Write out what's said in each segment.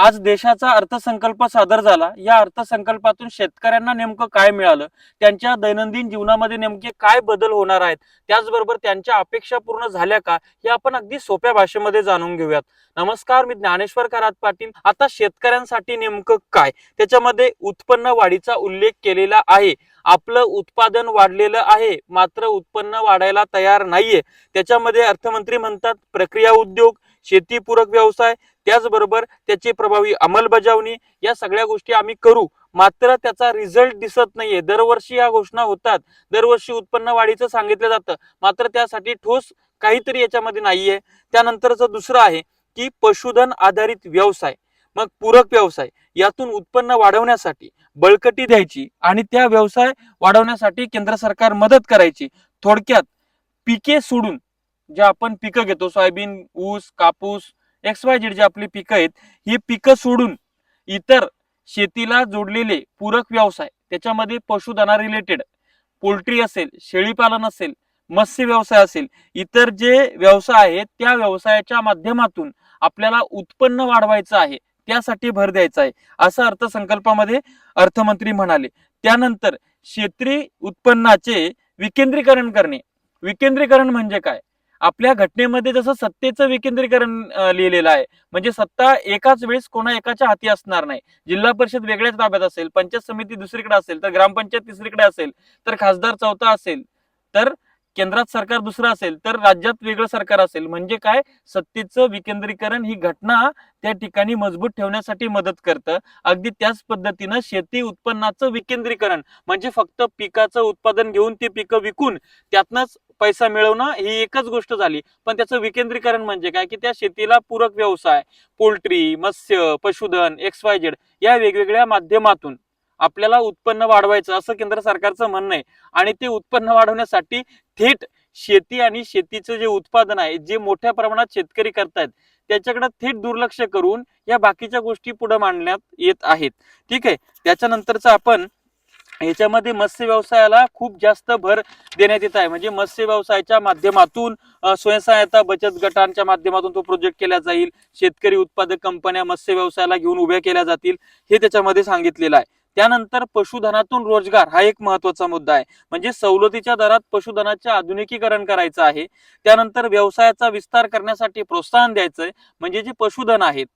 आज देशाचा अर्थसंकल्प सादर झाला. या अर्थसंकल्पातून शेतकऱ्यांना नेमकं काय मिळालं? त्यांच्या दैनंदिन जीवनामध्ये नेमके काय बदल होणार आहेत? त्याचबरोबर त्यांच्या अपेक्षा पूर्ण झाल्या का? हे आपण अगदी सोप्या भाषेमध्ये जाणून घेऊयात. नमस्कार मी ज्ञानेश्वर करात पाटील. आता शेतकऱ्यांसाठी नेमकं काय? त्याच्यामध्ये उत्पन्न वाढीचा उल्लेख केलेला आहे. आपलं उत्पादन वाढलेलं आहे. मात्र उत्पन्न वाढायला तयार नाहीये. त्याच्यामध्ये अर्थमंत्री म्हणतात प्रक्रिया उद्योग शेतीपूरक व्यवसाय त्याचबरोबर त्याची प्रभावी अंमलबजावणी या सगळ्या गोष्टी आम्ही करू. मात्र त्याचा रिझल्ट दिसत नाहीये. दरवर्षी या घोषणा होतात. दरवर्षी उत्पन्न वाढीचं सांगितलं जातं. मात्र त्यासाठी ठोस काहीतरी याच्यामध्ये नाहीये. त्यानंतरचं दुसरं आहे की पशुधन आधारित व्यवसाय मग पूरक व्यवसाय यातून उत्पन्न वाढवण्यासाठी बळकटी द्यायची आणि त्या व्यवसाय वाढवण्यासाठी केंद्र सरकार मदत करायची. थोडक्यात पिके सोडून जे आपण पिकं घेतो सोयाबीन ऊस कापूस एक्स वाय झेड जे आपली पिकं आहेत ही पिकं सोडून इतर शेतीला जोडलेले पूरक व्यवसाय त्याच्यामध्ये पशुधना रिलेटेड पोल्ट्री असेल शेळीपालन असेल मत्स्य व्यवसाय असेल इतर जे व्यवसाय आहेत त्या व्यवसायाच्या माध्यमातून आपल्याला उत्पन्न वाढवायचं आहे त्यासाठी भर द्यायचा आहे असं अर्थसंकल्पामध्ये अर्थमंत्री म्हणाले. त्यानंतर शेती उत्पन्नाचे विकेंद्रीकरण करणे. विकेंद्रीकरण म्हणजे काय? आपल्या घटनेमध्ये जसं सत्तेचं विकेंद्रीकरण लिहिलेलं आहे. म्हणजे सत्ता एकाच वेळेस कोणा एकाच्या हाती असणार नाही. जिल्हा परिषद वेगळ्याच ताब्यात असेल पंचायत समिती दुसरीकडे असेल तर ग्रामपंचायत तिसरीकडे असेल तर खासदार चौथा असेल तर केंद्रात सरकार दुसरं असेल तर राज्यात वेगळं सरकार असेल. म्हणजे काय? सत्तेचं विकेंद्रीकरण ही घटना त्या ठिकाणी मजबूत ठेवण्यासाठी मदत करतं. अगदी त्याच पद्धतीनं शेती उत्पन्नाचं विकेंद्रीकरण म्हणजे फक्त पिकाचं उत्पादन घेऊन ते पिकं विकून त्यातनंच पैसा मिळवणं ही एकच गोष्ट झाली. पण त्याचं विकेंद्रीकरण म्हणजे काय? की त्या शेतीला पूरक व्यवसाय पोल्ट्री मत्स्य पशुधन एक्स वाय झेड या वेगवेगळ्या माध्यमातून आपल्याला उत्पन्न वाढवायचं असं केंद्र सरकारचं म्हणणं आहे. आणि ते उत्पन्न वाढवण्यासाठी थेट शेती आणि शेतीचं जे उत्पादन आहे जे मोठ्या प्रमाणात शेतकरी करतायत त्याच्याकडे थेट दुर्लक्ष करून या बाकीच्या गोष्टी पुढे मांडण्यात येत आहेत. ठीक आहे? त्याच्यानंतरचं आपण याच्यामध्ये मत्स्य व्यवसायाला खूप जास्त भर देण्यात येत आहे. म्हणजे मत्स्य व्यवसायाच्या माध्यमातून स्वयंसहायता बचत गटांच्या माध्यमातून तो प्रोजेक्ट केला जाईल. शेतकरी उत्पादक कंपन्या मत्स्य व्यवसायाला घेऊन उभ्या केल्या जातील हे त्याच्यामध्ये सांगितलेलं आहे. त्यानंतर पशुधनातून रोजगार हा एक महत्त्वाचा मुद्दा आहे. म्हणजे सवलतीच्या दरात पशुधनाचे आधुनिकीकरण करायचं आहे. त्यानंतर व्यवसायाचा विस्तार करण्यासाठी प्रोत्साहन द्यायचंय. म्हणजे जे पशुधन आहेत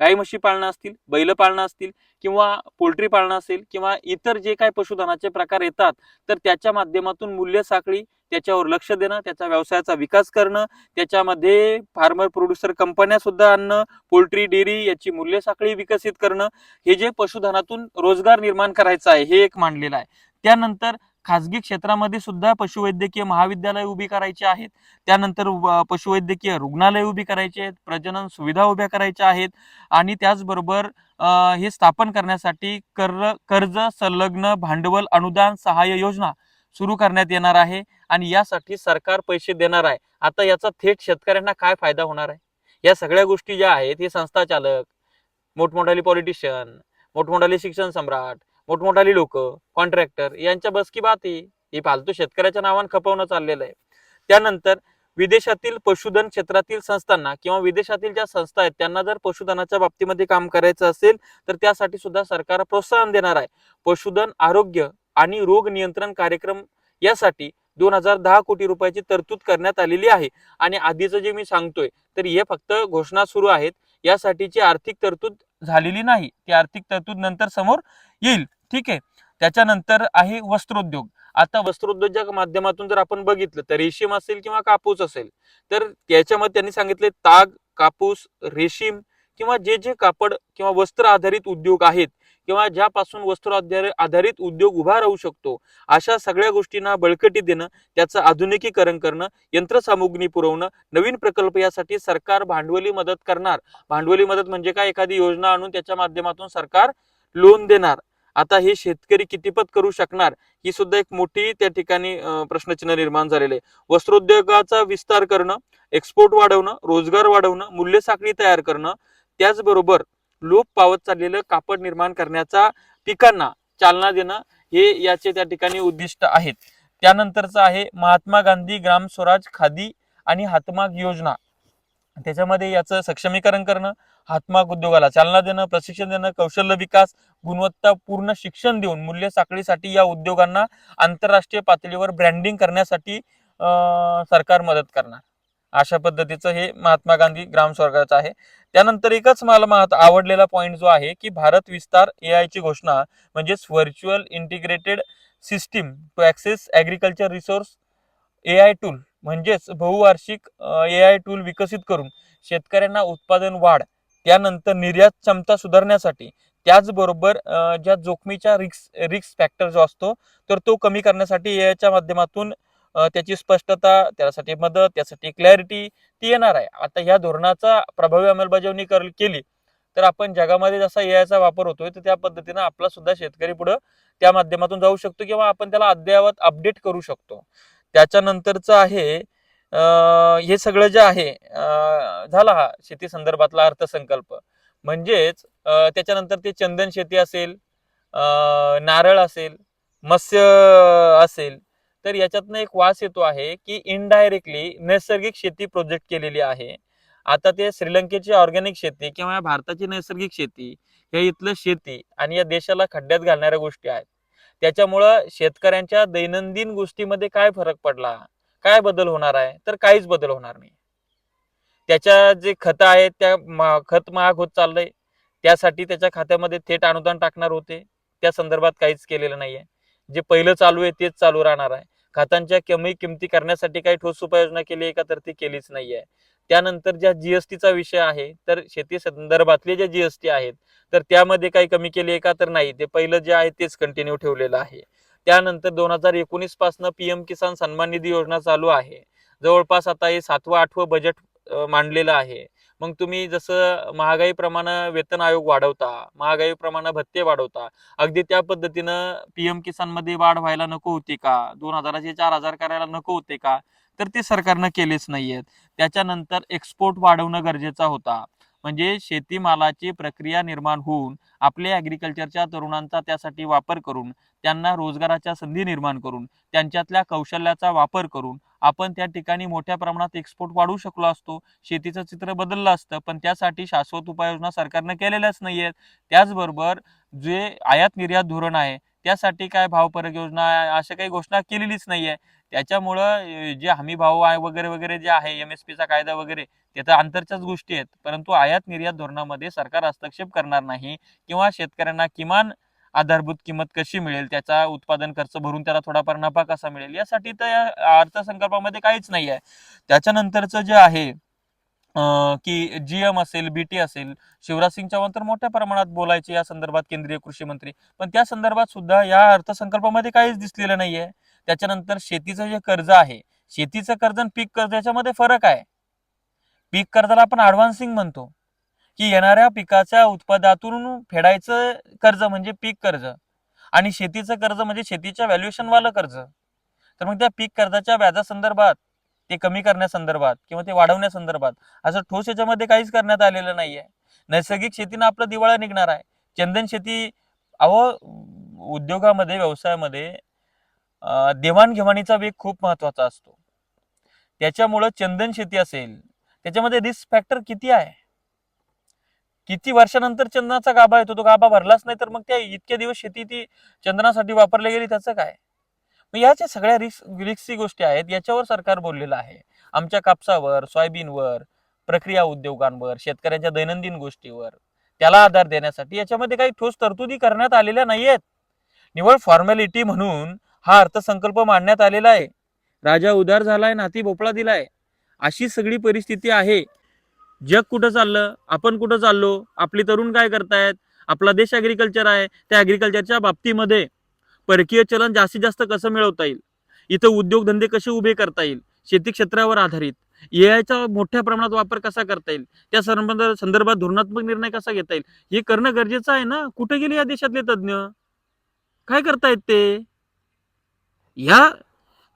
गाई म्हशी पाळणं असतील बैल पाळणं असतील किंवा पोल्ट्री पाळणं असेल किंवा इतर जे काही पशुधनाचे प्रकार येतात तर त्याच्या माध्यमातून मूल्य साखळी त्याच्यावर लक्ष देणं त्याच्या व्यवसायाचा विकास करणं त्याच्यामध्ये फार्मर प्रोड्युसर कंपन्या सुद्धा आणणं पोल्ट्री डेअरी याची मूल्य साखळी विकसित करणं हे जे पशुधनातून रोजगार निर्माण करायचं आहे हे एक मांडलेलं आहे. त्यानंतर खाजगी क्षेत्रामध्ये सुद्धा पशुवैद्यकीय महाविद्यालय उभी करायची आहेत. त्यानंतर व- पशुवैद्यकीय रुग्णालय उभी करायची आहेत. प्रजनन सुविधा उभ्या करायच्या आहेत. आणि त्याचबरोबर हे स्थापन करण्यासाठी कर कर्ज संलग्न भांडवल अनुदान सहाय्य योजना सुरू करण्यात येणार आहे. आणि यासाठी सरकार पैसे देणार आहे. आता याचा थेट शेतकऱ्यांना काय फायदा होणार आहे? या सगळ्या गोष्टी ज्या आहेत हे संस्था चालक मोठमोठाली पॉलिटिशियन मोठमोठाले शिक्षण सम्राट मोठमोठाली लोक कॉन्ट्रॅक्टर यांच्या बसकी बात ही हे फालतू शेतकऱ्याच्या नावानं खपवणं चाललेलं आहे. त्यानंतर विदेशातील पशुधन क्षेत्रातील संस्थांना किंवा विदेशातील ज्या संस्था आहेत त्यांना जर पशुधनाच्या बाबतीमध्ये काम करायचं असेल तर त्यासाठी सुद्धा सरकार प्रोत्साहन देणार आहे. पशुधन आरोग्य आणि रोग नियंत्रण कार्यक्रम यासाठी दोन हजार दहा कोटी रुपयाची तरतूद करण्यात आलेली आहे. आणि आधीचं जे मी सांगतोय तर हे फक्त घोषणा सुरू आहेत. यासाठीची आर्थिक तरतूद झालेली नाही. ती आर्थिक तरतूद नंतर समोर येईल. ठीक आहे? त्याच्यानंतर आहे वस्त्रोद्योग. आता वस्त्रोद्योगाच्या माध्यमातून जर आपण बघितलं तर रेशीम असेल किंवा कापूस असेल तर त्याच्यामध्ये त्यांनी सांगितले ताग कापूस रेशीम किंवा जे जे कापड किंवा वस्त्र आधारित उद्योग आहेत किंवा ज्यापासून वस्त्र आधार- आधारित उद्योग उभा राहू शकतो अशा सगळ्या गोष्टींना बळकटी देणं त्याचं आधुनिकीकरण करणं यंत्रसामुग्री पुरवणं नवीन प्रकल्प यासाठी सरकार भांडवली मदत करणार. भांडवली मदत म्हणजे काय? एखादी योजना आणून त्याच्या माध्यमातून सरकार लोन देणार. आता हे शेतकरी कितीपत करू शकणार? ही सुद्धा एक मोठी त्या ठिकाणी प्रश्नचिन्ह निर्माण झालेलं आहे. वस्त्रोद्योगाचा विस्तार करणं एक्सपोर्ट वाढवणं रोजगार वाढवणं मूल्य साखळी तयार करणं त्याचबरोबर लोप पावत चाललेलं कापड निर्माण करण्याचा पिकांना चालना देणं हे याचे त्या ठिकाणी उद्दिष्ट आहेत. त्यानंतरचं आहे महात्मा गांधी ग्राम स्वराज खादी आणि हातमाग योजना. त्याच्यामध्ये याचं सक्षमीकरण करणं हातमाग उद्योगाला चालना देणं प्रशिक्षण देणं कौशल्य विकास गुणवत्तापूर्ण शिक्षण देऊन मूल्य साखळीसाठी या उद्योगांना आंतरराष्ट्रीय पातळीवर ब्रँडिंग करण्यासाठी सरकार मदत करणार. अशा पद्धतीचं हे महात्मा गांधी ग्राम स्वर्गाचं आहे. त्यानंतर एकच मला महत् आवडलेला पॉईंट जो आहे की भारत विस्तार ए आयची घोषणा म्हणजेच virtual integrated system to access agriculture resource A I tool म्हणजेच बहुवार्षिक ए आय टूल विकसित करून शेतकऱ्यांना उत्पादन वाढ त्यानंतर निर्यात क्षमता सुधारण्यासाठी त्याचबरोबर ज्या जोखमीच्या रिक्स रिक्स फॅक्टर जो असतो तर तो कमी करण्यासाठी एआयच्या माध्यमातून त्याची स्पष्टता त्यासाठी मदत त्यासाठी क्लॅरिटी ती येणार आहे. आता ह्या धोरणाचा प्रभावी अंमलबजावणी कर केली तर आपण जगामध्ये जसा एआयचा वापर होतोय तर त्या पद्धतीनं आपला सुद्धा शेतकरी पुढं त्या माध्यमातून जाऊ शकतो किंवा आपण त्याला अद्ययावत अपडेट करू शकतो. त्याच्यानंतरचं आहे हे सगळं जे आहे झाला हा शेती संदर्भातला अर्थसंकल्प. म्हणजेच त्याच्यानंतर ते चंदन शेती असेल नारळ असेल मत्स्य असेल तर याच्यातनं एक वास येतो आहे की इनडायरेक्टली नैसर्गिक शेती प्रोजेक्ट केलेली आहे. आता ते श्रीलंकेची ऑर्गॅनिक शेती किंवा या भारताची नैसर्गिक शेती हे इथलं शेती आणि या देशाला खड्ड्यात घालणाऱ्या गोष्टी आहेत. त्याच्यामुळं शेतकऱ्यांच्या दैनंदिन गोष्टीमध्ये काय फरक पडला? काय बदल होणार आहे? तर काहीच बदल होणार नाही. त्याच्या जे खतं आहेत त्या खत महाग होत चाललंय. त्यासाठी त्याच्या खात्यामध्ये थेट अनुदान टाकणार होते. त्या संदर्भात काहीच केलेलं नाहीये. जे पहिलं चालू आहे तेच चालू राहणार आहे. खतांच्या कमी किमती करण्यासाठी काही ठोस उपाययोजना केली आहे का? तर ती केलीच नाहीये. त्यानंतर ज्या जीएसटीचा विषय आहे तर शेती संदर्भातले जे जीएसटी आहेत तर त्यामध्ये काही कमी केली आहे का तर नाही. ते पहिलं जे आहे तेच कंटिन्यू ठेवलेलं आहे. त्यानंतर दोन हजार एकोणीस पासनं पीएम किसान सन्मान निधी योजना चालू आहे. जवळपास आता हे सातवं आठवं बजेट मांडलेलं आहे. मग तुम्ही जसं महागाईप्रमाणे वेतन आयोग वाढवता महागाईप्रमाणे भत्ते वाढवता अगदी त्या पद्धतीनं पीएम किसानमध्ये वाढ व्हायला नको होती का? दोन हजाराचे चार हजार करायला नको होते का? तर ते सरकारनं केलेच नाही आहेत त्याच्यानंतर एक्सपोर्ट वाढवणं गरजेचा होता. म्हणजे शेतीमालाची प्रक्रिया निर्माण होऊन आपले ॲग्रिकल्चरच्या तरुणांचा त्यासाठी वापर करून त्यांना रोजगाराच्या संधी निर्माण करून त्यांच्यातल्या कौशल्याचा वापर करून आपण त्या ठिकाणी मोठ्या प्रमाणात एक्सपोर्ट वाढवू शकलो असतो. शेतीचं चित्र बदललं असतं पण त्यासाठी शाश्वत उपाययोजना सरकारनं केलेल्याच नाही आहेत त्याचबरोबर जे आयात निर्यात धोरण आहे त्यासाठी काय भावपरक योजना अशा काही घोषणा केलेलीच नाहीये. त्याच्यामुळं जे हमी भाव आहे वगैरे वगैरे जे आहे एम एस पीचा कायदा वगैरे ते तर अंतरच्याच गोष्टी आहेत. परंतु आयात निर्यात धोरणामध्ये सरकार हस्तक्षेप करणार नाही किंवा शेतकऱ्यांना किमान आधारभूत किंमत कशी मिळेल त्याचा उत्पादन खर्च भरून त्याला थोडाफार नफा कसा मिळेल यासाठी तर या अर्थसंकल्पामध्ये काहीच नाही आहे त्याच्यानंतरचं जे आहे की जी एम असेल बीटी असेल शिवराज सिंग चौहान तर मोठ्या प्रमाणात बोलायचे या संदर्भात केंद्रीय कृषी मंत्री. पण त्या संदर्भात सुद्धा या अर्थसंकल्पामध्ये काहीच दिसलेलं नाहीये. त्याच्यानंतर शेतीचं जे कर्ज आहे शेतीचं कर्ज आणि पीक कर्ज याच्यामध्ये फरक आहे. पीक कर्जाला आपण ऍडव्हान्सिंग म्हणतो की येणाऱ्या पिकाच्या उत्पादनातून फेडायचं कर्ज म्हणजे पीक कर्ज आणि शेतीचं कर्ज म्हणजे शेतीच्या व्हॅल्युएशनवालं कर्ज. तर मग त्या पीक कर्जाच्या व्याजासंदर्भात ते कमी करण्यासंदर्भात किंवा ते वाढवण्यासंदर्भात असं ठोस याच्यामध्ये काहीच करण्यात आलेलं नाहीये. नैसर्गिक शेतीनं आपलं दिवाळा निघणार आहे. चंदन शेती अहो उद्योगामध्ये व्यवसायामध्ये देवाणघेवाणीचा वेग खूप महत्त्वाचा असतो. त्याच्यामुळं चंदन शेती असेल त्याच्यामध्ये रिस्क फॅक्टर किती आहे? किती वर्षानंतर चंदनाचा गाभा येतो? तो गाभा भरलाच नाही तर मग त्या इतके दिवस शेती ती चंदनासाठी वापरली गेली त्याचं काय? मग याच्या सगळ्या रिस्क रिस्की गोष्टी आहेत याच्यावर सरकार बोललेलं आहे. आमच्या कापसावर सोयाबीनवर प्रक्रिया उद्योगांवर शेतकऱ्यांच्या दैनंदिन गोष्टीवर त्याला आधार देण्यासाठी याच्यामध्ये काही ठोस तरतुदी करण्यात आलेल्या नाहीयेत. निवळ फॉर्मॅलिटी म्हणून हा अर्थसंकल्प मांडण्यात आलेला आहे. राजा उदार झालाय नाती भोपळा दिलाय. अशी सगळी परिस्थिती आहे. जग कुठं चाललं? आपण कुठं चाललो? आपली तरुण काय करतायत? आपला देश ऍग्रिकल्चर आहे. त्या ऍग्रिकल्चरच्या बाबतीमध्ये परकीय चलन जास्तीत जास्त कसं मिळवता येईल? इथं उद्योगधंदे कसे उभे करता येईल? शेती क्षेत्रावर आधारित. एआयचा मोठ्या प्रमाणात वापर कसा करता येईल? त्या संबंध संदर्भात धोरणात्मक निर्णय कसा घेता येईल? हे करणं गरजेचं आहे ना? कुठे गेले या देशातले तज्ज्ञ? काय करतायत ते? या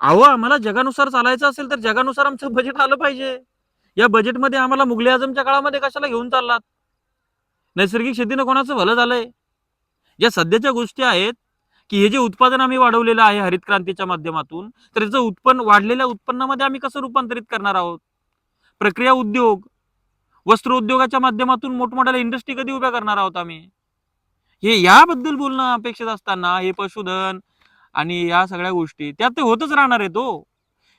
अहो आम्हाला जगानुसार चालायचं असेल तर जगानुसार आमचं बजेट आलं पाहिजे. या बजेटमध्ये आम्हाला मुघले आझमच्या काळामध्ये कशाला घेऊन चाललात? नैसर्गिक शेतीनं कोणाचं भलं झालंय? या सध्याच्या गोष्टी आहेत की हे जे उत्पादन आम्ही वाढवलेलं आहे हरित क्रांतीच्या माध्यमातून तर याचं उत्पन्न वाढलेल्या उत्पन्नामध्ये आम्ही कसं रूपांतरित करणार आहोत? प्रक्रिया उद्योग वस्त्र उद्योगाच्या माध्यमातून मोठमोठ्या इंडस्ट्री कधी उभ्या करणार आहोत आम्ही? हे याबद्दल बोलणं अपेक्षित असताना हे पशुधन आणि या सगळ्या गोष्टी त्यात ते होतच राहणार आहे तो हो.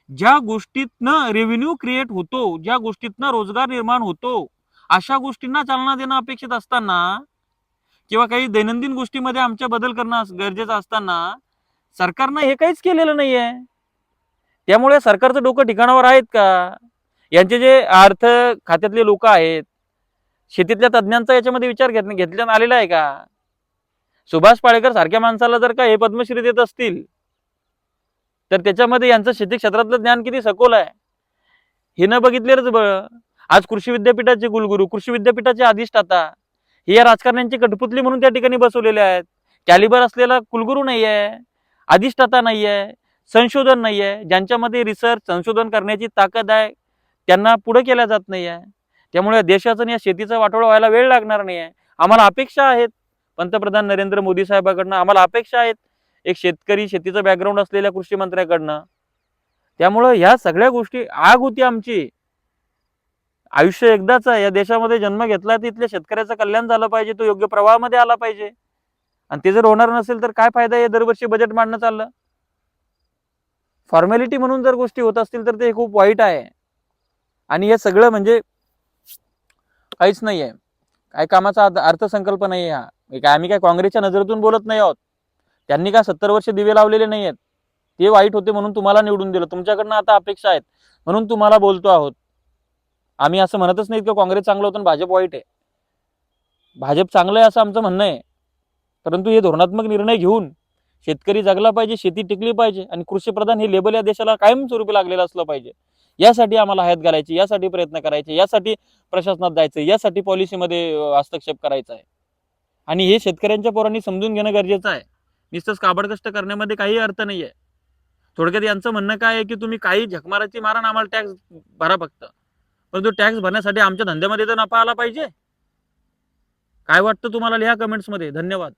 ज्या गोष्टीतनं रेव्हेन्यू क्रिएट होतो ज्या गोष्टीतनं रोजगार निर्माण होतो अशा गोष्टींना चालना देणं अपेक्षित असताना किंवा काही दैनंदिन गोष्टीमध्ये आमच्या बदल करणं गरजेचं असताना सरकारनं हे काहीच केलेलं नाहीये. त्यामुळे सरकारचं डोकं ठिकाणावर आहेत का? यांचे जे अर्थ खात्यातले लोक आहेत शेतीतल्या तज्ज्ञांचा याच्यामध्ये विचार घेत घेतल्यात आलेला आहे का? सुभाष पाळेकर सारख्या माणसाला जर का हे पद्मश्री देत असतील तर त्याच्यामध्ये यांचं शेती क्षेत्रातलं ज्ञान किती सखोल आहे? हे न बघितलेलंच बळ आज कृषी विद्यापीठाचे कुलगुरू कृषी विद्यापीठाचे अधिष्ठाता हे या राजकारण्यांची कठपुतली म्हणून त्या ठिकाणी बसवलेले आहेत. कॅलिबर असलेला कुलगुरू नाही आहे अधिष्ठाता नाही आहे संशोधन नाही आहे ज्यांच्यामध्ये रिसर्च संशोधन करण्याची ताकद आहे त्यांना पुढे केल्या जात नाही आहे त्यामुळे देशाचं या शेतीचं वाटोळं व्हायला वेळ लागणार नाही आहे आम्हाला अपेक्षा आहेत. पंतप्रधान नरेंद्र मोदी साहेबाकडनं आम्हाला अपेक्षा आहेत. एक शेतकरी शेतीचं बॅकग्राऊंड असलेल्या कृषी मंत्र्याकडनं. त्यामुळं ह्या सगळ्या गोष्टी आग होती आमची. आयुष्य एकदाच आहे. या देशामध्ये जन्म घेतला तिथल्या शेतकऱ्याचं कल्याण झालं पाहिजे तो योग्य प्रवाहामध्ये आला पाहिजे. आणि ते जर होणार नसेल तर काय फायदा आहे दरवर्षी बजेट मांडणं चाललं? फॉर्मॅलिटी म्हणून जर गोष्टी होत असतील तर ते खूप वाईट आहे. आणि हे सगळं म्हणजे काहीच नाही आहे. काय कामाचा अर्थसंकल्प नाही हा काय आम्ही काय काँग्रेसच्या नजरेतून बोलत नाही आहोत? त्यांनी काय सत्तर वर्ष दिवे लावलेले नाही आहेत? ते वाईट होते म्हणून तुम्हाला निवडून दिलं. तुमच्याकडनं आता अपेक्षा आहेत. म्हणून तुम्हाला बोलतो आहोत. आम्ही असं म्हणतच नाहीत की काँग्रेस चांगलं होतं आणि भाजप वाईट आहे. भाजप चांगलं आहे असं आमचं म्हणणं आहे. परंतु हे धोरणात्मक निर्णय घेऊन शेतकरी जगला पाहिजे शेती टिकली पाहिजे आणि कृषी प्रधान हे लेबल या देशाला कायमस्वरूपी लागलेलं असलं पाहिजे. यासाठी आम्हाला हयात घालायची यासाठी प्रयत्न करायचे यासाठी प्रशासनात जायचं यासाठी पॉलिसीमध्ये हस्तक्षेप करायचा आहे. आणि हे शेतकऱ्यांच्या पोरांनी समजून घेणं गरजेचं आहे. नुसतंच काबड कष्ट करण्यामध्ये काही अर्थ नाही आहे थोडक्यात यांचं म्हणणं काय आहे की तुम्ही काही झकमाराची मारा आम्हाला टॅक्स भरा फक्त. परंतु टॅक्स भरण्यासाठी आमच्या धंद्यामध्ये तर नफा आला पाहिजे. काय वाटतं तुम्हाला लिहा कमेंट्समध्ये धन्यवाद.